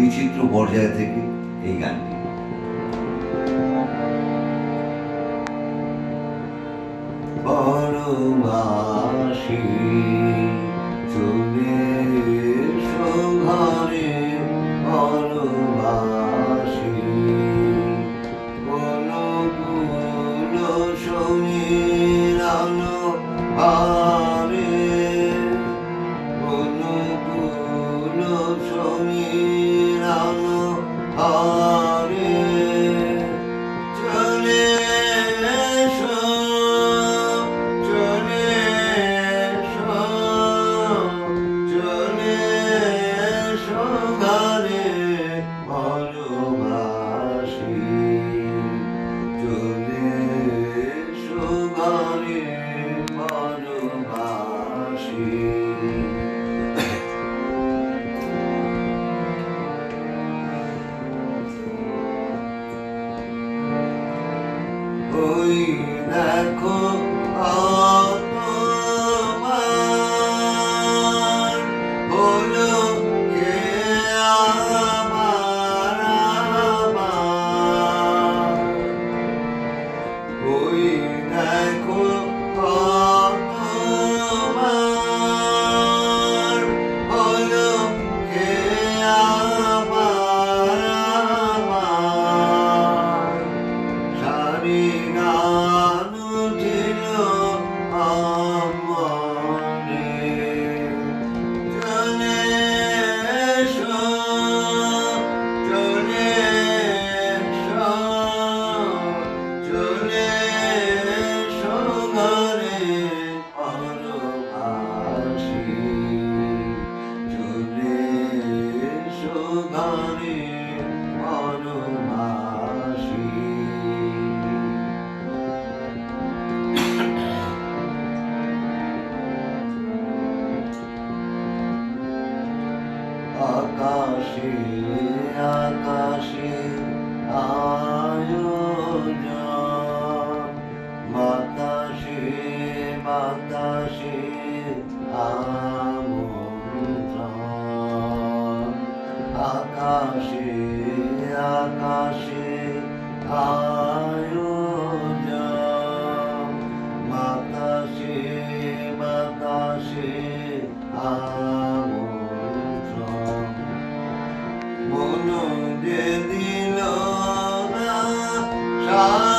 বিচিত্র পর্যায় থেকে এই গানটি Oh no. ওই দেখো আ আকাশে আকাশে আয়োজন। বাতাসে বাতাসে আমন্ত্রণ। আকাশে আকাশে আয়োজন। বাতাসে বাতাসে আ 아.